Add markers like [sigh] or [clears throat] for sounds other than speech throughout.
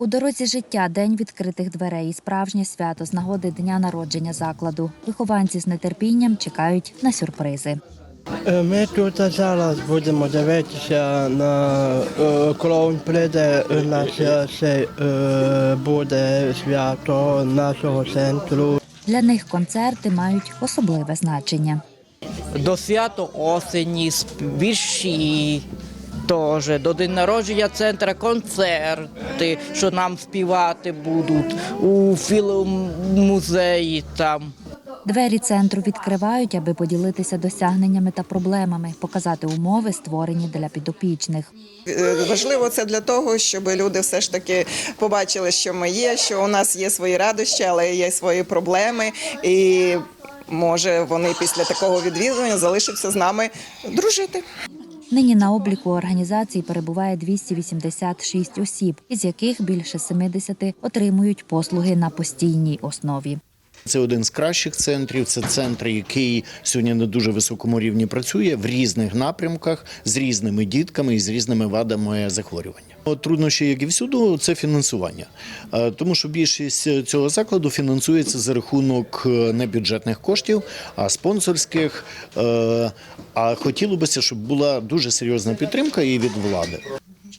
У дорозі життя день відкритих дверей і справжнє свято з нагоди дня народження закладу. Вихованці з нетерпінням чекають на сюрпризи. Е, Ми тут зараз будемо дивитися на е, клоун прийде, у нас е, е, буде свято нашого центру. Для них концерти мають особливе значення. До свято осені, вірші, теж, до день народження центра концерти, що нам співати будуть у філмузеї там. Двері центру відкривають, аби поділитися досягненнями та проблемами, показати умови, створені для підопічних. Е, Важливо це для того, щоб люди все ж таки побачили, що ми є, що у нас є свої радощі, але є свої проблеми. І може вони після такого відвідування залишаться з нами дружити. Нині на обліку організації перебуває 286 осіб, із яких більше 70 отримують послуги на постійній основі. Це один з кращих центрів. Це центр, який сьогодні на дуже високому рівні працює в різних напрямках з різними дітками і з різними вадами захворювання. Труднощі, як і всюди, це фінансування, Е, тому що більшість цього закладу фінансується за рахунок е, не бюджетних коштів, а спонсорських. Е, А хотілося б, щоб була дуже серйозна підтримка і від влади.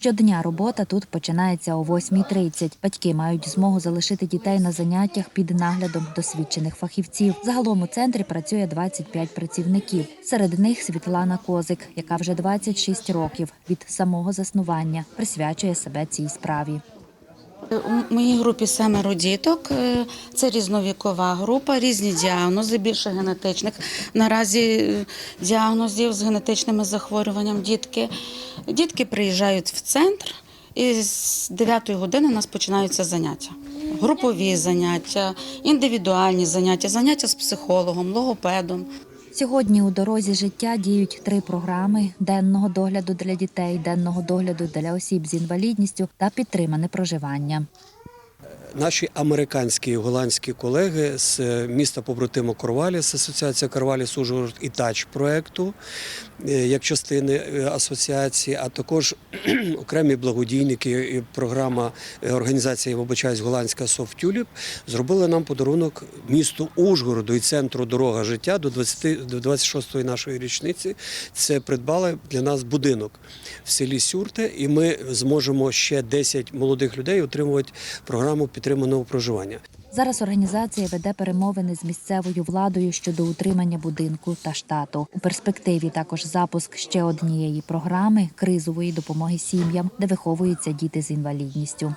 Щодня робота тут починається о 8.30. Батьки мають змогу залишити дітей на заняттях під наглядом досвідчених фахівців. Загалом у центрі працює 25 працівників. Серед них Світлана Козик, яка вже 26 років від самого заснування присвячує себе цій справі. У моїй групі семеро діток. Е, Це різновікова група, різні діагнози, більше генетичних. Наразі е, діагнозів з генетичними захворюванням дітки. Дітки приїжджають в центр, і з 9 години у нас починаються заняття. Групові заняття, індивідуальні заняття, заняття з психологом, логопедом. Сьогодні у дорозі життя діють три програми денного догляду для дітей, денного догляду для осіб з інвалідністю та підтримане проживання. Наші американські і голландські колеги з е, міста побратиму Корваліс, Асоціація Корваліс Ужгород і тач проекту е, як частини е, асоціації, а також [clears throat] окремі благодійники і програма організації вибачаюсь, голландська Софтюліп зробили нам подарунок місту Ужгороду і центру Дорога життя до 20, до 26-ї нашої річниці. Це придбали для нас будинок в селі Сюрте, і ми зможемо ще 10 молодих людей отримувати програму підтриманого проживання. Зараз організація веде перемовини з місцевою владою щодо утримання будинку та штату. У перспективі також запуск ще однієї програми кризової допомоги сім'ям, де виховуються діти з інвалідністю.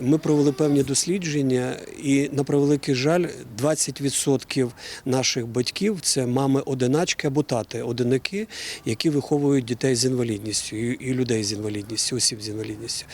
Ми провели певні дослідження, і на превеликий жаль, 20% наших батьків це мами одиначки або тати одиники, які виховують дітей з інвалідністю і і людей з інвалідністю, осіб з інвалідністю.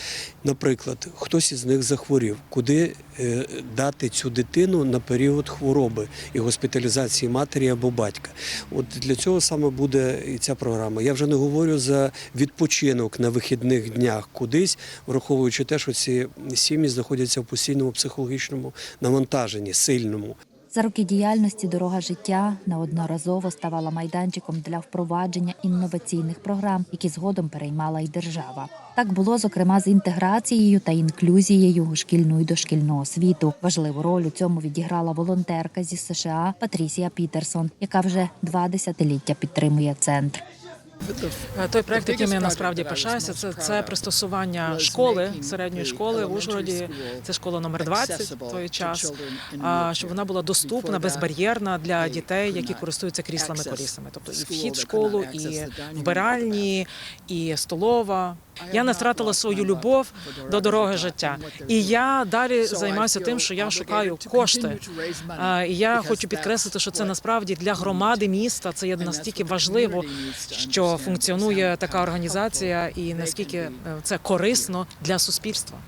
Наприклад, хтось із них захворів, куди е, дати цю дитину на період хвороби і госпіталізації матері або батька. От для цього саме буде і ця програма. Я вже не говорю за відпочинок на вихідних днях кудись, враховуючи те, що ці сім'ї знаходяться в постійному психологічному навантаженні, сильному. За роки діяльності дорога життя неодноразово ставала майданчиком для впровадження інноваційних програм, які згодом переймала й держава. Так було зокрема з інтеграцією та інклюзією шкільну і дошкільну освіту. Важливу роль у цьому відіграла волонтерка зі США Патрісія Пітерсон, яка вже два десятиліття підтримує центр. Е, Той проект, яким я насправді пишаюся, це, це пристосування школи середньої школи в Ужгороді. Це школа номер 20 в той час. Щоб вона була доступна, безбар'єрна для дітей, які користуються кріслами колісами. Тобто і вхід в школу, і вбиральні, і столова. Я не втратила свою любов до дороги життя. І я далі займаюся тим, що я шукаю кошти. І я хочу підкреслити, що це насправді для громади міста це є настільки важливо, що функціонує така організація, і наскільки е, це корисно для суспільства.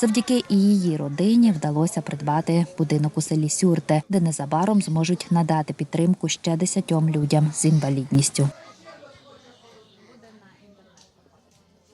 Завдяки її родині вдалося придбати будинок у селі Сюрте, де незабаром зможуть надати підтримку ще десятьом людям з інвалідністю.